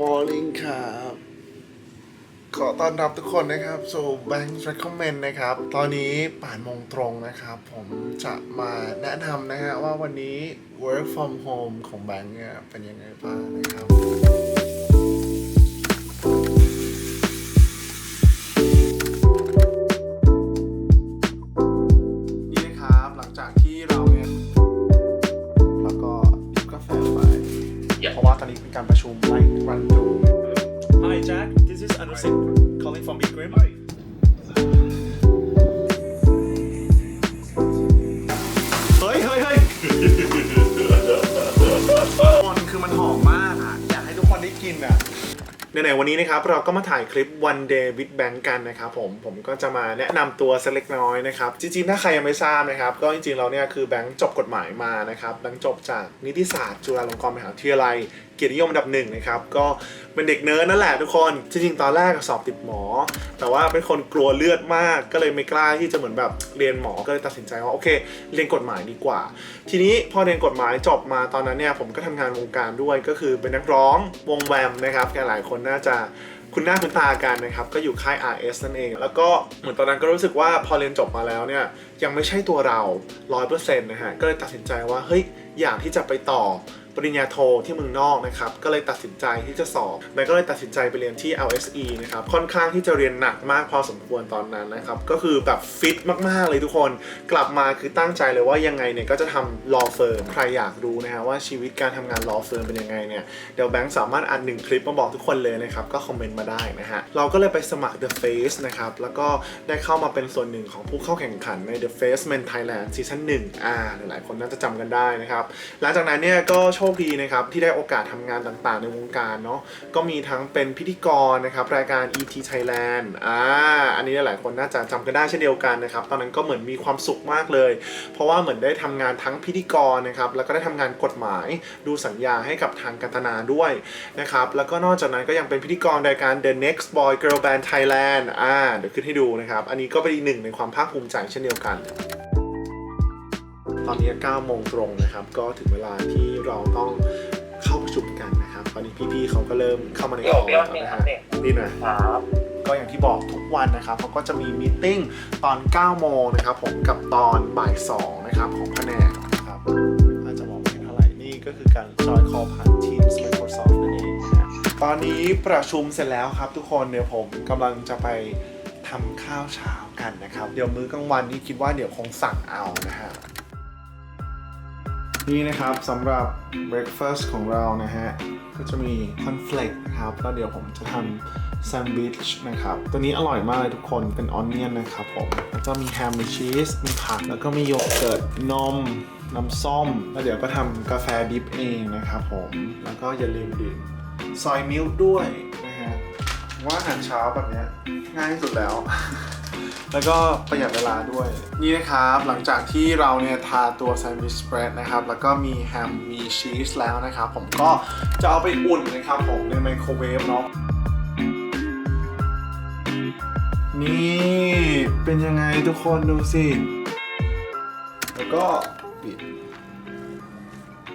morning ครับ ขอต้อนรับทุกคนนะครับ สู่ Bank Recommend นะครับ ตอนนี้ป่านโมงตรงนะครับ ผมจะมาแนะนำนะฮะว่าวันนี้ work from home ของแบงค์เนี่ยเป็นยังไงบ้างนะครับ ราะว่าตอนนี้เป็นการประชุมไล่รันดู Hi Jack, this is Anusit calling from Big Grim. ไหนๆวันนี้นะครับเราก็มาถ่ายคลิป one day with bank กันนะครับผมผมก็จะมาแนะนำตัวสักเล็กน้อยนะครับจริงๆถ้าใครยังไม่ทราบนะครับก็จริงๆเราเนี่ยคือแบงค์จบกฎหมายมานะครับแบงค์จบจากนิติศาสตร์จุฬาลงกรณ์มหาวิทยาลัย เกียรตินิยมอันดับหนึ่งนะครับ ก็เป็นเด็กเนิร์ดนั่นแหละทุกคน จริงๆ ตอนแรกสอบติดหมอ แต่ว่าเป็นคนกลัวเลือดมาก ก็เลยไม่กล้าที่จะเหมือนแบบเรียนหมอ ก็เลยตัดสินใจว่าโอเค เรียนกฎหมายดีกว่า ทีนี้พอเรียนกฎหมายจบมาตอนนั้นเนี่ยผมก็ทำงานวงการด้วย ก็คือเป็นนักร้องวงแวมนะครับหลายคนน่าจะคุณหน้าคุณตากันนะครับ ก็อยู่ค่าย RS นั่นเอง แล้วก็เหมือนตอนนั้นก็รู้สึกว่าพอเรียนจบมาแล้วเนี่ย ยังไม่ใช่ตัวเรา100%นต์นะฮะก็เลยตัดสินใจว่าเฮ้ยอยากที่จะไปต่อปริญญาโทที่เมืองนอกนะครับ ก็เลยตัดสินใจที่จะสอบแล้วก็เลยตัดสินใจไปเรียนที่ LSE นะครับ ค่อนข้างที่จะเรียนหนักมากพอสมควรตอนนั้นนะครับ ก็คือแบบฟิตมากๆเลยทุกคน กลับมาคือตั้งใจเลยว่ายังไงเนี่ยก็จะทำ law firm ใครอยากรู้นะฮะว่าชีวิตการทำงาน law firm เป็นยังไงเนี่ย เดี๋ยวแบงค์สามารถอัดหนึ่งคลิปมาบอกทุกคนเลยนะครับ ก็คอมเมนต์มาได้นะฮะ เราก็เลยไปสมัคร The Face นะครับ แล้วก็ได้เข้ามาเป็นส่วนหนึ่งของผู้เข้าแข่งขันใน The Face Men Thailand ซีซั่น1อ่าหลายๆคนน่าจะจำกันได้นะครับ หลังจากนั้นเนี่ยก็โชคดีนะครับ ที่ได้โอกาสทำงานต่างๆในวงการเนาะก็มีทั้งเป็นพิธีกรนะครับ รายการ ET Thailand อ่าอันนี้หลายคนน่าจะจำกันได้เช่นเดียวกันนะครับ ตอนนั้นก็เหมือนมีความสุขมากเลย เพราะว่าเหมือนได้ทำงานทั้งพิธีกรนะครับแล้วก็ได้ทำงานกฎหมายดูสัญญาให้กับทางกันตนาด้วยนะครับแล้วก็นอกจากนั้นก็ยังเป็นพิธีกรรายการ The Next Boy Girl Band Thailand อ่าเดี๋ยวขึ้นให้ดูนะครับ อันนี้ก็เป็นอีกหนึ่งในความภาคภูมิใจเช่นเดียวกันตอนนี้9โมงตรงนะครับ ก็ถึงเวลาที่เราต้องเข้าประชุมกันนะครับ ตอนนี้พี่ๆเขาก็เริ่มเข้ามาในห้องแล้วนะฮะนี่นะครับก็อย่างที่บอกทุกวันนะครับเขาก็จะมีมีตติ้งตอน 9 โมงนะครับ ผมกับตอนบ่าย 2 นะครับของแผนกนะครับอาจจะมองไม่เห็นเท่าไหร่นี่ก็คือการจอยคอผ่าน Teams Microsoft นั่นเองนะตอนนี้ประชุมเสร็จแล้วครับทุกคนเดี๋ยวผมกำลังจะไป ทำข้าวเช้ากันนะครับ เดี๋ยวมื้อกลางวันนี้คิดว่าเดี๋ยวคงสั่งเอานะฮะนี่นะครับสำหรับ breakfast ของเรานะฮะ ก็จะมีคอนเฟลกนะครับแล้วเดี๋ยวผมจะทำแซนด์วิชนะครับ ตัวนี้อร่อยมากเลยทุกคนเป็นออนเนียนนะครับผมแล้วก็มีแฮมมีชีส มีผัก แล้วก็มีโยเกิร์ตนม น้ำส้ม แล้วเดี๋ยวก็ทำกาแฟดิฟเองนะครับผม แล้วก็อย่าลืมดื่มซอยมิลค์ด้วยนะฮะว่าอาหารเช้าแบบเนี้ย ง่ายที่สุดแล้ว แล้วก็ประหยัดเวลาด้วย นี่นะครับ หลังจากที่เราเนี่ยทาตัวแซนด์วิชสเปรดนะครับ แล้วก็มีแฮมมีชีสแล้วนะครับ ผมก็จะเอาไปอุ่นนะครับผมในไมโครเวฟเนาะนี่เป็นยังไงทุกคนดูสิ แล้วก็ปิด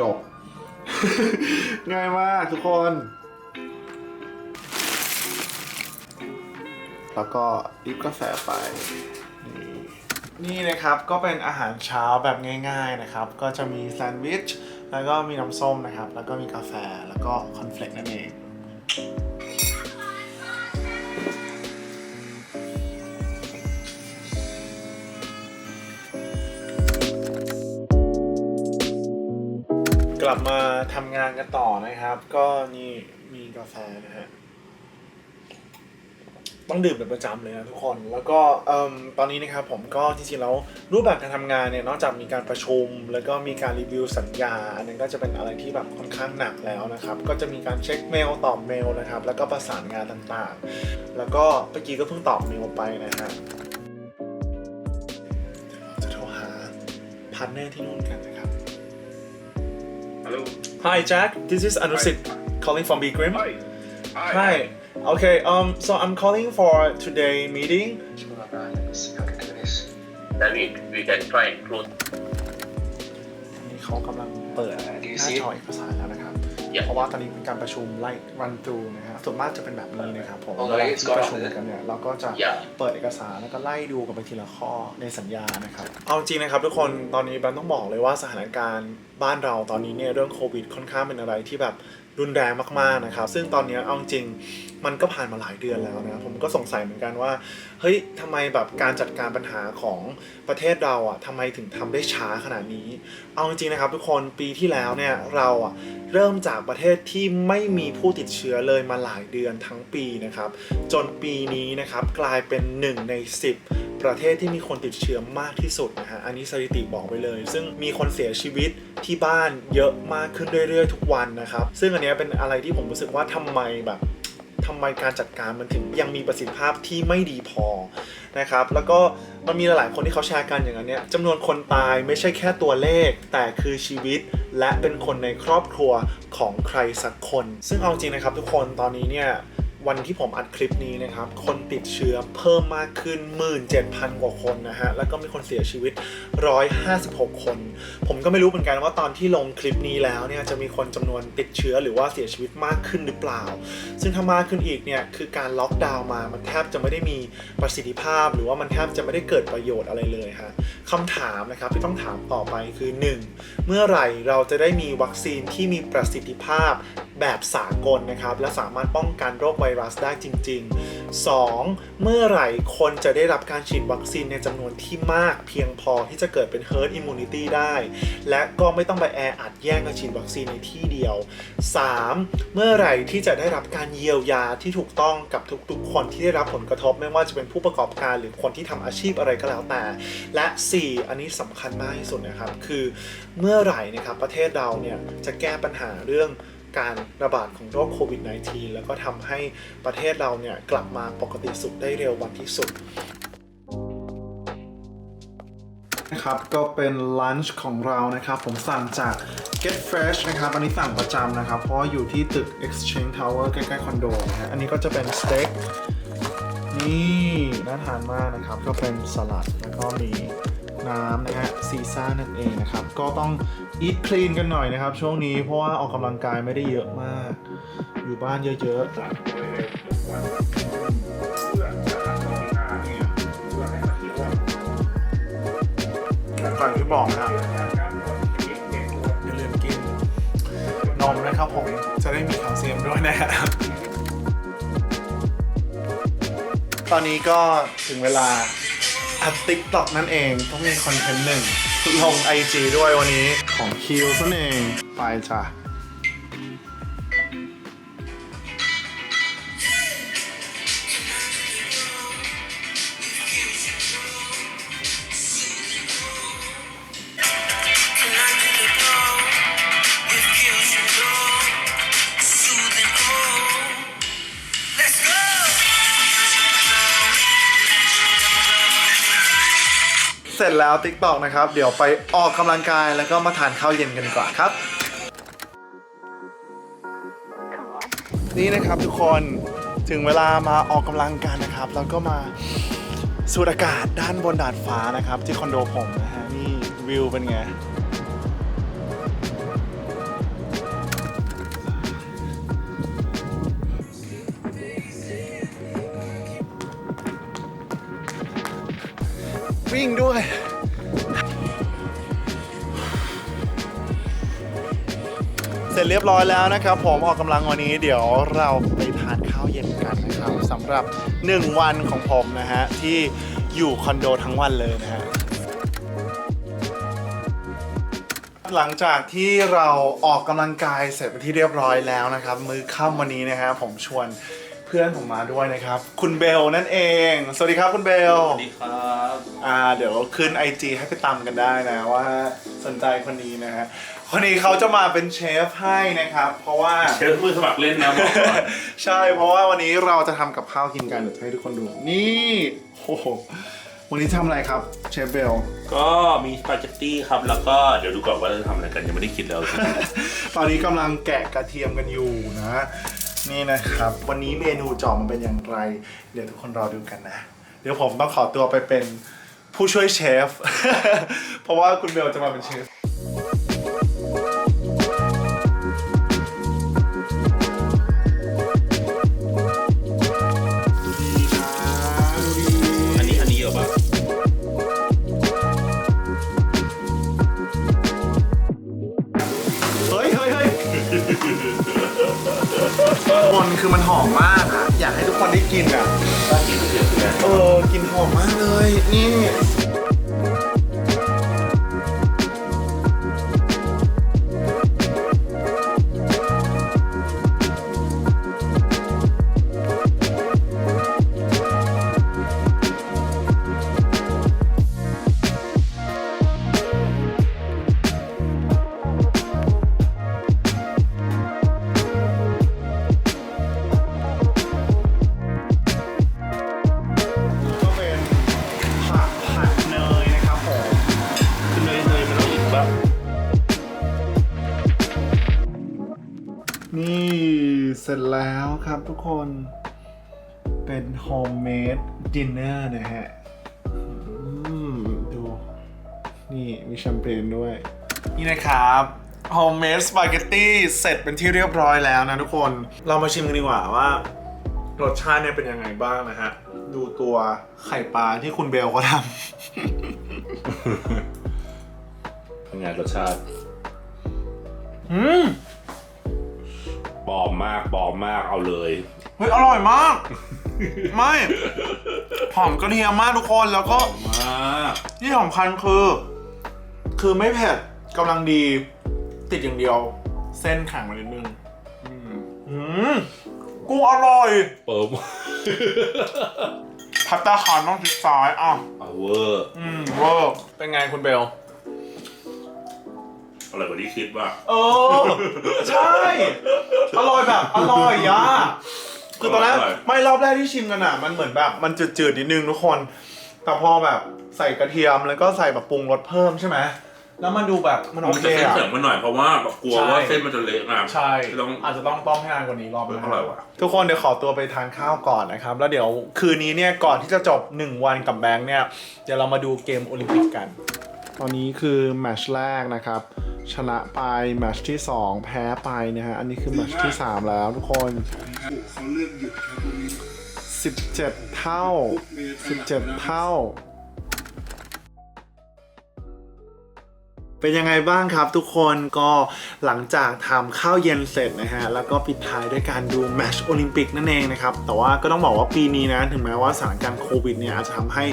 จบ ง่ายมากทุกคน แล้วก็ดิบกาแฟไปนี่นี่นะครับก็เป็นอาหารเช้าแบบง่าย ๆนะครับ ก็จะมีแซนด์วิช แล้วก็มีน้ำส้มนะครับ แล้วก็มีกาแฟแล้วก็คอนเฟลกนั่นเองกลับมาทำงานกันต่อนะครับ ก็นี่มีกาแฟนะฮะ ต้องดื่มเป็นประจำเลยนะทุกคน แล้วก็เอิ่มตอนนี้นะครับผมก็จริงๆแล้วรูปแบบการทำงานเนี่ยนอกจากมีการประชุม แล้วก็มีการรีวิวสัญญา อันนั้นก็จะเป็นอะไรที่แบบค่อนข้างหนักแล้วนะครับ ก็จะมีการเช็คเมลตอบเมลนะครับ แล้วก็ประสานงานต่างๆ แล้วก็เมื่อกี้ก็เพิ่งตอบเมลไปนะฮะเดี๋ยวเราจะโทรหาพาร์ทเนอร์ที่นู่นกันนะครับ Hello. Hi Jack, this is Anusit calling from Big Grim. Hi. Hi. Hi. Okay, um, so I'm calling for today meeting. David, we can try and close. นี่เขากำลังเปิดหน้าจอเอกสารแล้วนะครับ Yeah. เพราะว่าตอนนี้เป็นการประชุมไล่รัน through นะฮะส่วนมากจะเป็นแบบนี้นะครับผมอ๋อเวลา it's ที่ got ประชุม on it. กันเนี่ยเราก็จะ Yeah. เปิดเอกสารแล้วก็ไล่ดูกันไปทีละข้อในสัญญานะครับ เอาจริงนะครับทุกคนตอนนี้แบนต้องบอกเลยว่าสถานการณ์บ้านเราตอนนี้เนี่ยเรื่องโควิดค่อนข้างเป็นอะไรที่แบบ รุนแรงมากๆนะครับ ซึ่งตอนนี้เอาจริงมันก็ผ่านมาหลายเดือนแล้วนะผมก็สงสัยเหมือนกันว่าเฮ้ยทำไมแบบการจัดการปัญหาของประเทศเราอะทำไมถึงทำได้ช้าขนาดนี้ เอาจริงๆนะครับทุกคนปีที่แล้วเนี่ยเราอะเริ่มจากประเทศที่ไม่มีผู้ติดเชื้อเลยมาหลายเดือนทั้งปีนะครับ จนปีนี้นะครับกลายเป็น 1 ใน 10 ประเทศที่มีคนติดเชื้อมากที่สุดนะฮะ อันนี้สถิติบอกไว้เลย ซึ่งมีคนเสียชีวิตที่บ้านเยอะมากขึ้นเรื่อยๆ ทุกวันนะครับ ซึ่งอันนี้เป็นอะไรที่ผมรู้สึกว่าทำไมแบบทำไมการจัดการมันถึงยังมีประสิทธิภาพที่ไม่ดีพอนะครับ แล้วก็มันมีหลายๆคนที่เขาแชร์กันอย่างนั้นเนี่ยจำนวนคนตายไม่ใช่แค่ตัวเลข แต่คือชีวิตและเป็นคนในครอบครัวของใครสักคน ซึ่งเอาจริงนะครับทุกคนตอนนี้เนี่ย วันที่ผมอัดคลิปนี้นะครับ คนติดเชื้อเพิ่มมากขึ้น 17,000 กว่าคนนะฮะ แล้วก็มีคนเสียชีวิต 156 คน ผมก็ไม่รู้เหมือนกันว่าตอนที่ลงคลิปนี้แล้วเนี่ยจะมีคนจำนวนติดเชื้อหรือว่าเสียชีวิตมากขึ้นหรือเปล่า ซึ่งถ้ามากขึ้นอีกเนี่ยคือการล็อกดาวน์มามันแทบจะไม่ได้มีประสิทธิภาพ หรือว่ามันแทบจะไม่ได้เกิดประโยชน์อะไรเลยฮะคำถามนะครับที่ต้องถามต่อไปคือ 1. เมื่อไหร่เราจะได้มีวัคซีนที่มีประสิทธิภาพ แบบสากลนะครับ และสามารถป้องกันโรคไวรัสได้จริง ๆ 2. เมื่อไหร่คนจะได้รับการฉีดวัคซีนในจำนวนที่มากเพียงพอที่จะเกิดเป็น herd immunity ได้ และก็ไม่ต้องไปแออัดแย่งกันฉีดวัคซีนในที่เดียว 3. เมื่อไหร่ที่จะได้รับการเยียวยาที่ถูกต้องกับทุกๆ คนที่ได้รับผลกระทบไม่ว่าจะเป็นผู้ประกอบการหรือคนที่ทำอาชีพอะไรก็แล้วแต่ และ 4. อันนี้สำคัญมากที่สุดนะครับ คือเมื่อไหร่นะครับประเทศเราเนี่ยจะแก้ปัญหาเรื่อง การระบาดของโรคโควิด -19 แล้วก็ทำให้ประเทศเราเนี่ยกลับมาปกติสุขได้เร็ววันที่สุดนะครับก็เป็นลันช์ของเรานะครับ ผมสั่งจาก Get Fresh นะครับ อันนี้สั่งประจำนะครับ เพราะอยู่ที่ตึก Exchange Tower ใกล้ๆคอนโดนะฮะอันนี้ก็จะเป็นสเต็กนี่น่าทานมากนะครับ ก็เป็นสลัดแล้วก็มีน้ำนะฮะซีซ่านั่นเองนะครับ ก็ต้อง อีทคลีนกันหน่อยนะครับ ช่วงนี้เพราะว่าออกกำลังกายไม่ได้เยอะมาก อยู่บ้านเยอะๆก่อนที่บอกนะอย่าลืมกินนมนะครับผม จะได้มีแคลเซียมด้วยนะครับ ตอนนี้ก็ถึงเวลาอัดติ๊กต็อกนั่นเองต้องมีคอนเทนต์หนึ่ง ลงไอจีด้วยวันนี้ของคิวนั่นเองไปจ้ะ เสร็จแล้ว TikTok นะครับ เดี๋ยวไปออกกำลังกายแล้วก็มาทานข้าวเย็นกันก่อนครับ นี่นะครับทุกคนถึงเวลามาออกกำลังกันนะครับ แล้วก็มาสูดอากาศด้านบนดาดฟ้านะครับ ที่คอนโดผมนะฮะนี่วิวเป็นไง วิ่งด้วย เสร็จเรียบร้อยแล้วนะครับ ผมออกกำลังวันนี้เดี๋ยวเราไปทานข้าวเย็นกันนะครับสำหรับ 1 วันของผมนะฮะ ที่อยู่คอนโดทั้งวันเลยนะฮะหลังจากที่เราออกกำลังกายเสร็จเป็นที่เรียบร้อยแล้วนะครับ มือค่ำวันนี้นะฮะผมชวน เพื่อนผมมาด้วยนะครับ คุณเบลนั่นเอง สวัสดีครับคุณเบลสวัสดีครับอ่าเดี๋ยวขึ้น IG ให้ไปตามกันได้นะว่าสนใจคนนี้นะฮะคนนี้เขาจะมาเป็นเชฟให้นะครับ เพราะว่าเชฟมือสมัครเล่นนะบอกก่อนใช่เพราะว่าวันนี้เราจะทำกับข้าวกินกันเดี๋ยวจะให้ทุกคนดู นี่โอ้โหวันนี้ทำอะไรครับเชฟเบล ก็มีสปาเกตตี้ครับ แล้วก็เดี๋ยวดูก่อนว่าจะทำอะไรกันยังไม่ได้คิดแล้วตอนนี้กำลังแกะกระเทียมกันอยู่นะ นี่นะครับ วันนี้เมนูจอมมันเป็นอย่างไร เดี๋ยวทุกคนรอดูกันนะ เดี๋ยวผมต้องขอตัวไปเป็นผู้ช่วยเชฟ เพราะว่าคุณเบลจะมาเป็นเชฟ คนคือมันหอมมากอะอยากให้ทุกคนได้กินอะน่ากินเอะเออกลินหอมมากเลย นี่ ครับทุกคนเป็นโฮมเมดดินเนอร์นะฮะอืมดู นี่มีแชมเปญด้วย นี่นะครับโฮมเมดสปาเกตตี้เสร็จเป็นที่เรียบร้อยแล้วนะทุกคน เรามาชิมกันดีกว่าว่ารสชาติเนี่ยเป็นยังไงบ้างนะฮะ ดูตัวไข่ปลาที่คุณเบลเขาทำเป็นไงรสชาติ อืม บอมมากบอมมากเอาเลย เฮ้ยอร่อยมาก ไม่หอมกระเทียมมากทุกคนแล้วก็มากที่สำคัญคือ คือไม่เผ็ดกำลังดี ติดอย่างเดียว เส้นแข็งมานิดนึงอืมอืมกุ้งอร่อยเปิมพัตตาคารต้องชิดซ้ายอะเอาเวอร์อืมเวอร์เป็นไงคุณเบล อร่อยกว่าที่คิดว่าเออใช่ อร่อยแบบ อร่อยอะคือตอนแรกอร่อย ไม่รอบแรกที่ชิมกันอะ มันเหมือนแบบมันจืดๆนิดนึงทุกคน แต่พอแบบใส่กระเทียมแล้วก็ใส่แบบปรุงรสเพิ่มใช่ไหมแล้วมันดูแบบมันโอมันเคจะเส้นอะ เสริมมาหน่อยเพราะว่าแบบกลัวใช่ว่าเส้นมันจะเละนะใช่ต้อง อาจจะต้องต้มให้นานกว่านี้รอบหเออน้าอร่อยว่ะ ทุกคนเดี๋ยวขอตัวไปทานข้าวก่อนนะครับ แล้วเดี๋ยวคืนนี้เนี่ยก่อนที่จะจบ 1 วันกับแบงค์เนี่ย เดี๋ยวเรามาดูเกมโอลิมปิกกัน ตอนนี้คือแมตช์แรกนะครับ ชนะไปแมตช์ที่ 2 แพ้ไปนะฮะ อันนี้คือแมตช์ที่ 3 แล้วทุกคนเขาเลือกหยุดครับตรงนี้17 เท่า 17 เท่า เป็นยังไงบ้างครับทุกคนก็หลังจากทำข้าวเย็นเสร็จนะฮะ แล้วก็ปิดท้ายด้วยการดูแมชโอลิมปิกนั่นเองนะครับ แต่ว่าก็ต้องบอกว่าปีนี้นะ ถึงแม้ว่าสถานการณ์โควิดเนี่ยอาจจะทำให้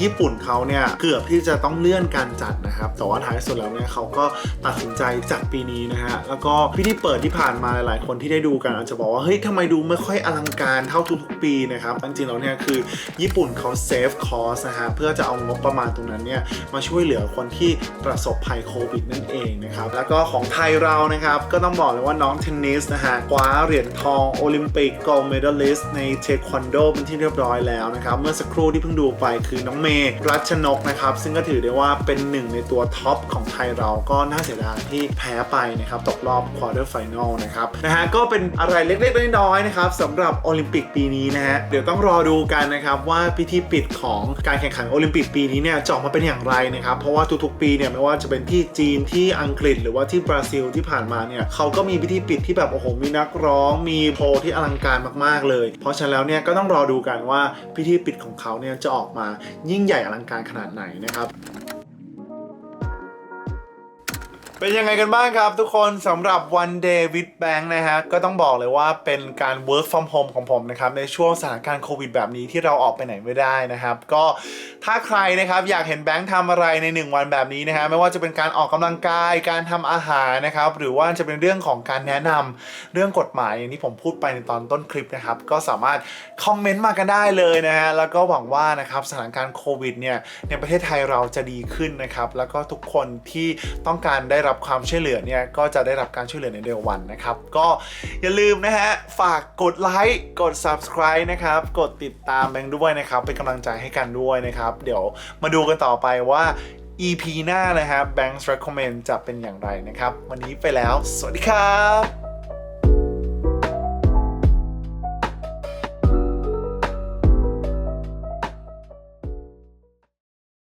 ญี่ปุ่นเขาเนี่ยเกือบที่จะต้องเลื่อนการจัดนะครับ แต่ว่าท้ายสุดแล้วเนี่ยเขาก็ตัดสินใจจัดปีนี้นะฮะ แล้วก็พิธีเปิดที่ผ่านมาหลาย ๆ คนที่ได้ดูกันอาจจะบอกว่าเฮ้ยทำไมดูไม่ค่อยอลังการเท่าทุกๆปีนะครับจริงๆแล้วเนี่ยคือญี่ปุ่นเขาเซฟคอสนะฮะเพื่อจะเอางบประมาณตรงนั้นเนี่ยมาช่วยเหลือคนที่ประสบภัยโควิดนั่นเองนะครับ แล้วก็ของไทยเรานะครับ ก็ต้องบอกเลยว่าน้องเทนนิสนะฮะคว้าเหรียญทองโอลิมปิกโกลเมดัลลิสต์ในเทควันโดเป็นที่เรียบร้อยแล้วนะครับ เมื่อสักครู่ที่เพิ่งดูไปคือน้องเมย์รัชนกนะครับ ซึ่งก็ถือได้ว่าเป็นหนึ่งในตัวท็อปของไทยเราก็น่าเสียดายที่แพ้ไปนะครับตกรอบควอเตอร์ไฟแนลนะครับนะฮะก็เป็นอะไรเล็กๆน้อยๆนะครับสำหรับโอลิมปิกปีนี้นะฮะเดี๋ยวต้องรอดูกันนะครับว่าพิธีปิดของการแข่งขันโอลิมปิกปีนี้เนี่ยจะออกมาเป็นอย่างไรนะครับเพราะว่าทุกๆ ปีเนี่ยไม่ว่าจะเป็นที่จีนที่อังกฤษหรือว่าที่บราซิลที่ผ่านมาเนี่ยเขาก็มีพิธีปิดที่แบบโอ้โหมีนักร้องมีโพที่อลังการมากๆเลย เพราะฉะนั้นแล้วเนี่ยก็ต้องรอดูกันว่าพิธีปิดของเขาเนี่ยจะออกมายิ่งใหญ่อลังการขนาดไหนนะครับ เป็นยังไงกันบ้างครับทุกคนสำหรับ One Day with Bank นะฮะ ก็ต้องบอกเลยว่าเป็นการ work from home ของผมนะครับ ในช่วงสถานการณ์โควิดแบบนี้ที่เราออกไปไหนไม่ได้นะครับ ก็ถ้าใครนะครับอยากเห็นแบงค์ทำอะไรใน 1 วันแบบนี้นะฮะ ไม่ว่าจะเป็นการออกกำลังกาย การทำอาหารนะครับ หรือว่าจะเป็นเรื่องของการแนะนำเรื่องกฎหมายอย่างที่ผมพูดไปในตอนต้นคลิปนะครับ ก็สามารถคอมเมนต์มากันได้เลยนะฮะ แล้วก็หวังว่านะครับสถานการณ์โควิดเนี่ยในประเทศไทยเราจะดีขึ้นนะครับ แล้วก็ทุกคนที่ต้องการได้รับบความช่วยเหลือเนี่ยก็จะได้รับการช่วยเหลือในเร็ววันนะครับ ก็อย่าลืมนะฮะ ฝากกดไลค์กด subscribe นะครับ กดติดตามแบงค์ด้วยนะครับ เป็นกำลังใจให้กันด้วยนะครับ เดี๋ยวมาดูกันต่อไปว่า EP หน้านะครับ Bank's Recommend จะเป็นอย่างไรนะครับ วันนี้ไปแล้ว สวัสดีครับ